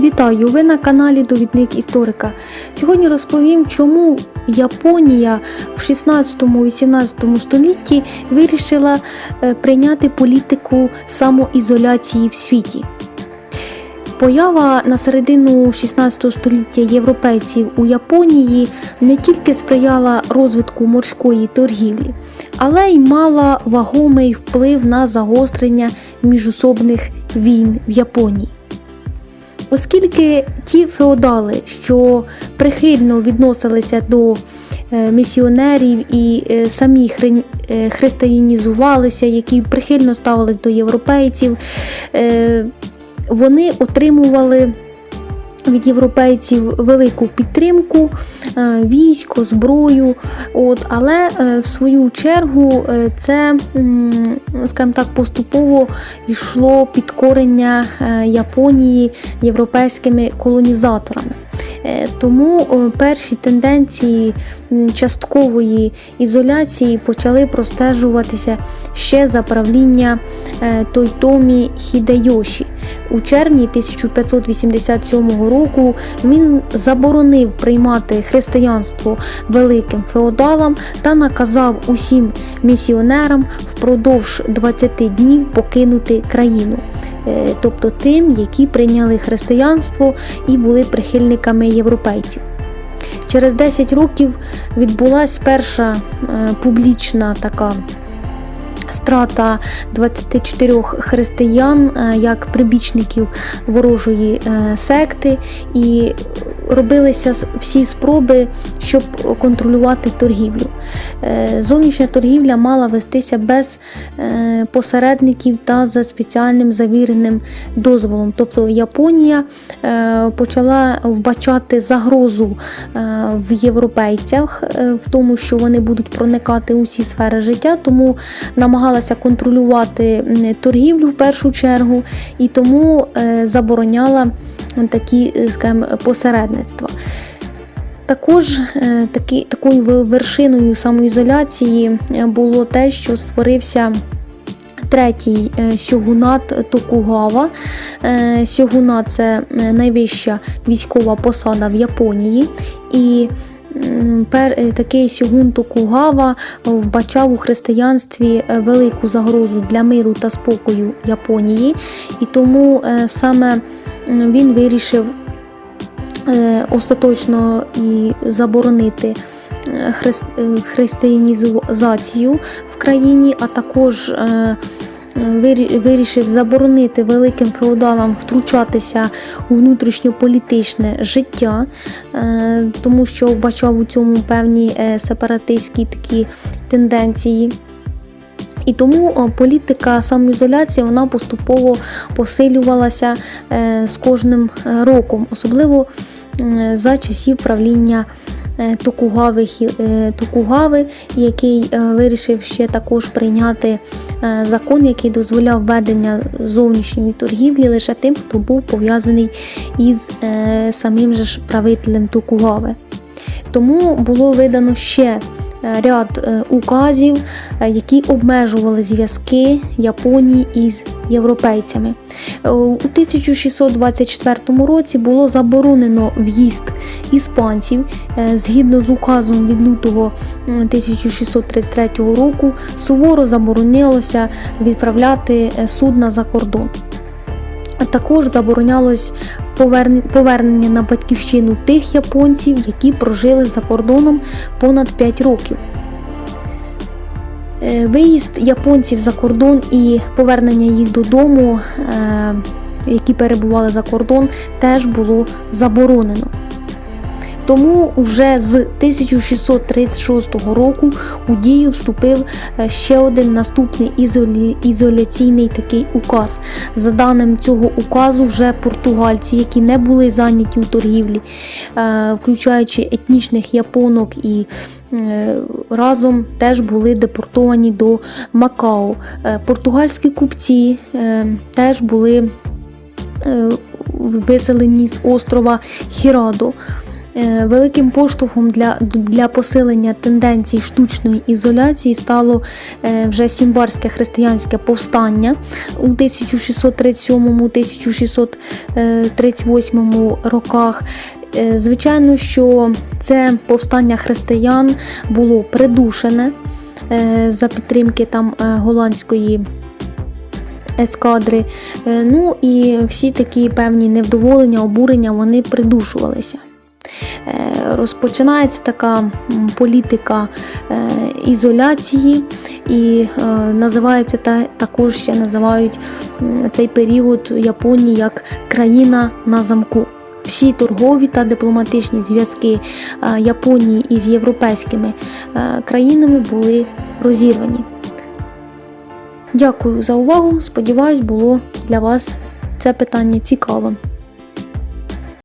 Вітаю! Ви на каналі Довідник Історика. Сьогодні розповім, чому Японія в 16-18 столітті вирішила е, прийняти політику самоізоляції в світі. Поява на середину 16 століття європейців у Японії не тільки сприяла розвитку морської торгівлі, але й мала вагомий вплив на загострення міжусобних війн в Японії. Оскільки ті феодали, що прихильно відносилися до е, місіонерів і е, самі е, християнізувалися, які прихильно ставились до європейців, вони отримували від європейців велику підтримку, е, військо, зброю. От, але е, в свою чергу е, це, скажімо так, поступово йшло підкорення Японії європейськими колонізаторами. Тому перші тенденції часткової ізоляції почали простежуватися ще за правління Тойтомі Хідайоші. У червні 1587 року він заборонив приймати християнство великим феодалам та наказав усім місіонерам впродовж 20 днів покинути країну, Е, тобто тим, які прийняли християнство і були прихильниками європейців. Через 10 років відбулася перша е, публічна така страта 24 християн е, як прибічників ворожої е, секти, і робилися всі спроби, щоб контролювати торгівлю. Е, Зовнішня торгівля мала вестися без е, посередників та за спеціальним завіреним дозволом. Тобто Японія е, почала вбачати загрозу в європейцях, в тому, що вони будуть проникати у всі сфери життя, тому намагалася контролювати торгівлю в першу чергу і тому забороняла такі, е, посередництва. Також е, такі, такою вершиною самоізоляції е, було те, що створився третій сьогунат Токугава. Сьогунат це найвища військова посада в Японії. І такий сьогун Токугава вбачав у християнстві велику загрозу для миру та спокою Японії, і тому саме він вирішив е, остаточно і заборонити е, е, християнізацію в країні, а також вирі- вирішив заборонити великим феодалам втручатися у внутрішньополітичне життя, тому що вбачав у цьому певні сепаратистські такі тенденції. І тому е, політика самоізоляції вона поступово посилювалася е, з кожним е, роком, особливо за часів правління Токугави, Токугави, який вирішив ще також прийняти закон, який дозволяв ведення зовнішньої торгівлі лише тим, хто був пов'язаний із самим же правителем Токугави. Тому було видано ще ряд е, указів, е, які обмежували зв'язки Японії із європейцями. Е, У 1624 році було заборонено в'їзд іспанців е, згідно з указом від лютого м, 1633 року. Суворо заборонялося відправляти е, судна за кордон. Також заборонялось повернення на батьківщину тих японців, які прожили за кордоном понад 5 років. Е, Виїзд японців за кордон і повернення їх додому, е, які перебували за кордон, теж було заборонено. Тому вже з 1636 року у дію вступив е, ще один наступний ізоляційний такий указ. За даним цього указу, вже португальці, які не були зайняті у торгівлі, е, включаючи етнічних японок і е, разом теж були депортовані до Макао. Португальські купці теж були виселені з острова Хірадо. Е, Великим поштовхом для, для посилення тенденцій штучної ізоляції стало е, вже Сімбарське християнське повстання у 1637-1638 роках. Е, Звичайно, що це повстання християн було придушене за підтримки там голландської ескадри. Ну і всі такі певні невдоволення, обурення вони придушувалися. Е, Розпочинається така політика е, ізоляції, і е, називається та також ще називають цей період Японії як країна на замку. Всі торгові та дипломатичні зв'язки Японії із європейськими країнами були розірвані. Дякую за увагу. Сподіваюсь, було для вас це питання цікавим.